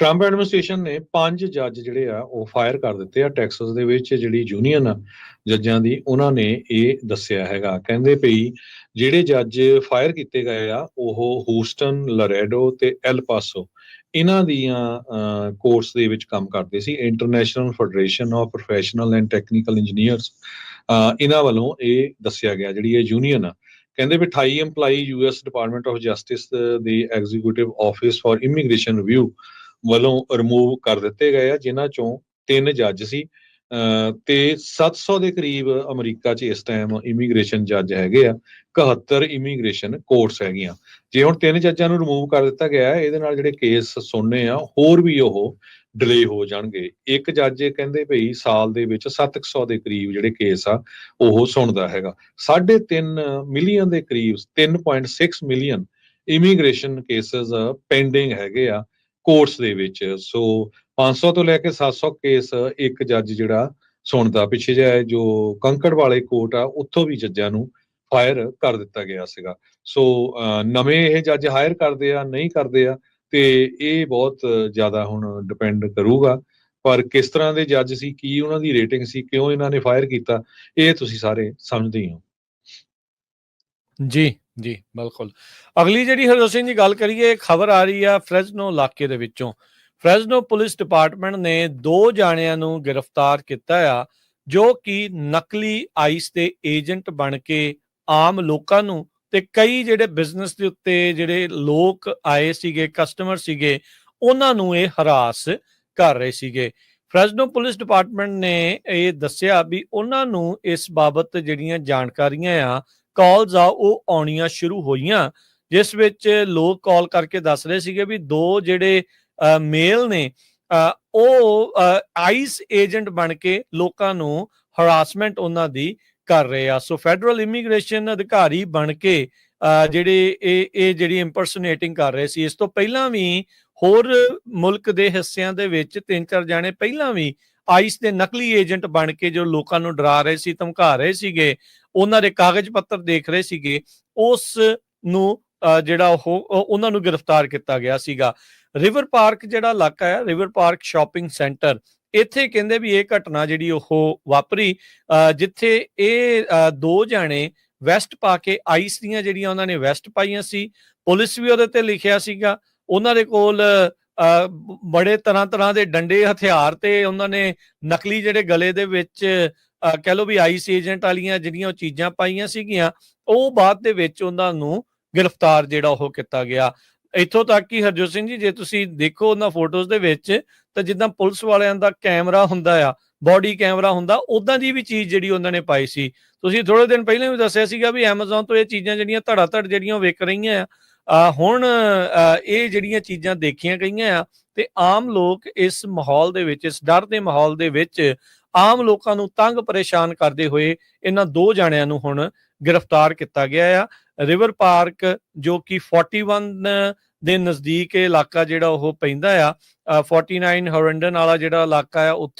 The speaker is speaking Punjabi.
ਟਰੰਪ ਐਡਮਿਨਿਸਟ੍ਰੇਸ਼ਨ ਨੇ ਪੰਜ ਜੱਜ ਜਿਹੜੇ ਆ, ਉਹ ਫਾਇਰ ਕਰ ਦਿੱਤੇ ਆ ਟੈਕਸਸ ਦੇ ਵਿੱਚ, ਜਿਹੜੀ ਯੂਨੀਅਨ ਆ, ਜੱਜਾਂ ਦੀ, ਉਹਨਾਂ ਨੇ ਇਹ ਦੱਸਿਆ ਹੈਗਾ। ਕਹਿੰਦੇ ਪਈ, ਜਿਹੜੇ ਜੱਜ ਫਾਇਰ ਕੀਤੇ ਗਏ ਆ, ਉਹ ਹੂਸਟਨ ਲਰੇਡੋ ਤੇ ਐਲ ਪਾਸੋ ਇਹਨਾਂ ਦੀਆਂ ਕੋਰਸ ਦੇ ਵਿੱਚ ਕੰਮ ਕਰਦੇ ਸੀ। International federation of professional and technical engineers ਇਹਨਾਂ ਵੱਲੋਂ ਇਹ ਦੱਸਿਆ ਗਿਆ, ਜਿਹੜੀ ਇਹ ਯੂਨੀਅਨ ਆ। ਕਹਿੰਦੇ ਵੀ 28 EMPLOYE US department of justice ਦੇ executive office for immigration review ਵੱਲੋਂ ਰਿਮੂਵ ਕਰ ਦਿੱਤੇ ਗਏ ਆ ਜਿਨ੍ਹਾਂ ਚੋਂ ਤਿੰਨ ਜੱਜ ਸੀ। ਅਹ ਤੇ 700 ਦੇ ਕਰੀਬ ਅਮਰੀਕਾ 'ਚ ਇਸ ਟਾਈਮ ਇਮੀਗ੍ਰੇਸ਼ਨ ਜੱਜ ਹੈਗੇ ਆ 71 ਇਮੀਗ੍ਰੇਸ਼ਨ ਕੋਰਟਸ ਹੈਗੀਆਂ। ਜੇ ਹੁਣ ਤਿੰਨ ਜੱਜਾਂ ਨੂੰ ਰਿਮੂਵ ਕਰ ਦਿੱਤਾ ਗਿਆ ਹੈ, ਇਹਦੇ ਨਾਲ ਜਿਹੜੇ ਕੇਸ ਸੁਣਨੇ ਆ ਹੋਰ ਵੀ ਉਹ ਡਿਲੇ ਹੋ ਜਾਣਗੇ। ਇੱਕ ਜੱਜ ਇਹ ਕਹਿੰਦੇ ਭਈ ਸਾਲ ਦੇ ਵਿੱਚ 700 ਦੇ ਕਰੀਬ ਜਿਹੜੇ ਕੇਸ ਆ ਉਹ ਸੁਣਦਾ ਹੈਗਾ। 3.5 ਮਿਲੀਅਨ ਦੇ ਕਰੀਬ 3.6 ਮਿਲੀਅਨ ਇਮੀਗ੍ਰੇਸ਼ਨ ਕੇਸਸ ਪੈਂਡਿੰਗ ਹੈਗੇ ਆ। ਕੋਰਟਸ ਦੇ ਵਿੱਚ। ਸੋ 500 ਤੋਂ ਲੈ ਕੇ 700 ਕੇਸ ਇੱਕ ਜੱਜ ਜਿਹੜਾ ਸੁਣਦਾ, ਪਿੱਛੇ ਜਿਹਾ ਜੋ ਕੰਕੜ ਵਾਲੇ ਕੋਰਟ ਆ, ਉੱਥੋਂ ਵੀ ਜੱਜਾਂ ਨੂੰ ਫਾਇਰ ਕਰ ਦਿੱਤਾ ਗਿਆ ਸੀਗਾ। ਸੋ ਨਵੇਂ ਇਹ ਜੱਜ ਹਾਇਰ ਕਰਦੇ ਆ, ਨਹੀਂ ਕਰਦੇ ਆ, ਤੇ ਇਹ ਬਹੁਤ ਜ਼ਿਆਦਾ ਹੁਣ ਡਿਪੈਂਡ ਕਰੂਗਾ। ਪਰ ਕਿਸ ਤਰ੍ਹਾਂ ਦੇ ਜੱਜ ਸੀ, ਕੀ ਉਹਨਾਂ ਦੀ ਰੇਟਿੰਗ ਸੀ, ਕਿਉਂ ਇਹਨਾਂ ਨੇ ਫਾਇਰ ਕੀਤਾ, ਇਹ ਤੁਸੀਂ ਸਾਰੇ ਸਮਝਦੇ ਹੋ। ਜੀ। ਜੀ, ਬਿਲਕੁਲ। ਅਗਲੀ ਜਿਹੜੀ ਹਰਜੋਤ ਸਿੰਘ ਜੀ ਗੱਲ ਕਰੀਏ ਖਬਰ ਆ ਰਹੀ ਆ ਫ੍ਰੈਜ਼ਨੋ ਇਲਾਕੇ ਦੇ ਵਿੱਚੋਂ। ਫ੍ਰੈਜ਼ਨੋ ਪੁਲਿਸ ਡਿਪਾਰਟਮੈਂਟ ਨੇ ਦੋ ਜਾਣਿਆਂ ਨੂੰ ਗ੍ਰਿਫਤਾਰ ਕੀਤਾ ਆ, ਜੋ ਕਿ ਨਕਲੀ ਆਈਸ ਦੇ ਏਜੰਟ ਬਣ ਕੇ ਆਮ ਲੋਕਾਂ ਨੂੰ ਤੇ ਕਈ ਜਿਹੜੇ ਬਿਜ਼ਨਸ ਦੇ ਉੱਤੇ ਜਿਹੜੇ ਲੋਕ ਆਏ ਸੀਗੇ, ਕਸਟਮਰ ਸੀਗੇ, ਉਹਨਾਂ ਨੂੰ ਇਹ ਹਰਾਸ ਕਰ ਰਹੇ ਸੀਗੇ। ਫ੍ਰੈਜ਼ਨੋ ਪੁਲਿਸ ਡਿਪਾਰਟਮੈਂਟ ਨੇ ਇਹ ਦੱਸਿਆ ਵੀ ਉਹਨਾਂ ਨੂੰ ਇਸ ਬਾਬਤ ਜਿਹੜੀਆਂ ਜਾਣਕਾਰੀਆਂ ਆ ਕਾਲਸ ਆ ਉਹ ਆਉਣੀਆਂ ਸ਼ੁਰੂ ਹੋਈਆਂ ਜਿਸ ਵਿੱਚ ਲੋਕ ਕਾਲ ਕਰਕੇ ਦੱਸ ਰਹੇ ਸੀਗੇ ਵੀ ਦੋ ਜਿਹੜੇ ਮੇਲ ਨੇ ਉਹ ਆਈਸ ਏਜੰਟ ਬਣ ਕੇ ਲੋਕਾਂ ਨੂੰ ਹਰਾਸਮੈਂਟ ਉਹਨਾਂ ਦੀ ਕਰ ਰਹੇ ਆ। ਸੋ ਫੈਡਰਲ ਇਮੀਗ੍ਰੇਸ਼ਨ ਅਧਿਕਾਰੀ ਬਣ ਕੇ ਅ, ਜਿਹੜੇ ਇਹ ਇਹ ਜਿਹੜੀ ਇੰਪਰਸੋਨੇਟਿੰਗ ਕਰ ਰਹੇ ਸੀ ਇਸ ਤੋਂ ਪਹਿਲਾਂ ਵੀ ਹੋਰ ਮੁਲਕ ਦੇ ਹਿੱਸਿਆਂ ਦੇ ਵਿੱਚ ਤਿੰਨ ਚਾਰ ਜਾਣੇ ਪਹਿਲਾਂ ਵੀ ਆਈਸ ਦੇ ਨਕਲੀ ਏਜੰਟ ਬਣ ਕੇ ਜੋ ਲੋਕਾਂ ਨੂੰ ਡਰਾ ਰਹੇ ਸੀ ਧਮਕਾ ਰਹੇ ਸੀਗੇ ਉਹਨਾਂ ਦੇ ਕਾਗਜ਼ ਪੱਤਰ ਦੇਖ ਰਹੇ ਸੀਗੇ ਉਸ ਨੂੰ ਜਿਹੜਾ ਉਹ ਉਹਨਾਂ ਨੂੰ ਗ੍ਰਿਫਤਾਰ ਕੀਤਾ ਗਿਆ ਸੀਗਾ। ਰਿਵਰ ਪਾਰਕ ਜਿਹੜਾ ਇਲਾਕਾ ਹੈ ਰਿਵਰ ਪਾਰਕ ਸ਼ਾਪਿੰਗ ਸੈਂਟਰ ਇੱਥੇ ਕਹਿੰਦੇ ਵੀ ਇਹ ਘਟਨਾ ਜਿਹੜੀ ਉਹ ਵਾਪਰੀ ਅ, ਜਿੱਥੇ ਇਹ ਦੋ ਜਾਣੇ ਵੈਸਟ ਪਾ ਕੇ ਆਈਸ ਦੀਆਂ ਜਿਹੜੀਆਂ ਉਹਨਾਂ ਨੇ ਵੈਸਟ ਪਾਈਆਂ ਸੀ ਪੁਲਿਸ ਵੀ ਉਹਦੇ ਤੇ ਲਿਖਿਆ ਸੀਗਾ ਉਹਨਾਂ ਦੇ ਕੋਲ ਬੜੇ ਤਰ੍ਹਾਂ ਤਰ੍ਹਾਂ ਦੇ ਡੰਡੇ, ਹਥਿਆਰ ਤੇ ਉਹਨਾਂ ਨੇ ਨਕਲੀ ਜਿਹੜੇ ਗਲੇ ਦੇ ਵਿੱਚ ਕਹਿ ਲਓ ਵੀ ਆਈਸ ਏਜੰਟ ਵਾਲੀਆਂ ਜਿਹੜੀਆਂ ਉਹ ਚੀਜ਼ਾਂ ਪਾਈਆਂ ਸੀਗੀਆਂ, ਉਹ ਬਾਅਦ ਦੇ ਵਿੱਚ ਉਹਨਾਂ ਨੂੰ ਗ੍ਰਿਫਤਾਰ ਜਿਹੜਾ ਉਹ ਕੀਤਾ ਗਿਆ। ਇੱਥੋਂ ਤੱਕ ਕਿ ਹਰਜੋਤ ਸਿੰਘ ਜੀ, ਜੇ ਤੁਸੀਂ ਦੇਖੋ ਉਹਨਾਂ ਫੋਟੋਜ਼ ਦੇ ਵਿੱਚ, ਤਾਂ ਜਿੱਦਾਂ ਪੁਲਿਸ ਵਾਲਿਆਂ ਦਾ ਕੈਮਰਾ ਹੁੰਦਾ ਆ, ਬਾਡੀ ਕੈਮਰਾ ਹੁੰਦਾ ਉਦਾਂ ਦੀ ਵੀ ਚੀਜ਼ ਜਿਹੜੀ ਉਹਨਾਂ ਨੇ ਪਾਈ ਸੀ। ਤੁਸੀਂ ਥੋੜੇ ਦਿਨ ਪਹਿਲਾਂ ਵੀ ਦੱਸਿਆ ਸੀਗਾ ਵੀ Amazon ਤੋਂ ਇਹ ਚੀਜ਼ਾਂ ਜਿਹੜੀਆਂ ਧੜਾ ਧੜ ਜਿਹੜੀਆਂ ਉਹ ਵਿਕ ਰਹੀਆਂ ਆ ਹੁਣ ਇਹ ਜਿਹੜੀਆਂ ਚੀਜ਼ਾਂ ਦੇਖੀਆਂ ਗਈਆਂ ਆ ਤੇ ਆਮ ਲੋਕ ਇਸ ਮਾਹੌਲ ਦੇ ਵਿੱਚ ਇਸ ਡਰ ਦੇ ਮਾਹੌਲ ਦੇ ਵਿੱਚ ਆਮ ਲੋਕਾਂ ਨੂੰ ਤੰਗ ਪਰੇਸ਼ਾਨ ਕਰਦੇ ਹੋਏ ਇਹਨਾਂ ਦੋ ਜਾਣਿਆਂ ਨੂੰ ਹੁਣ ਗ੍ਰਿਫਤਾਰ ਕੀਤਾ ਗਿਆ ਆ। ਰਿਵਰ ਪਾਰਕ ਜੋ ਕਿ 41 ਦੇ ਨਜ਼ਦੀਕ ਇਹ ਇਲਾਕਾ ਜਿਹੜਾ ਉਹ ਪੈਂਦਾ ਆ ਅ, 49 ਹੌਰੰਡਨ ਵਾਲਾ ਜਿਹੜਾ ਇਲਾਕਾ ਆ ਉੱਥੇ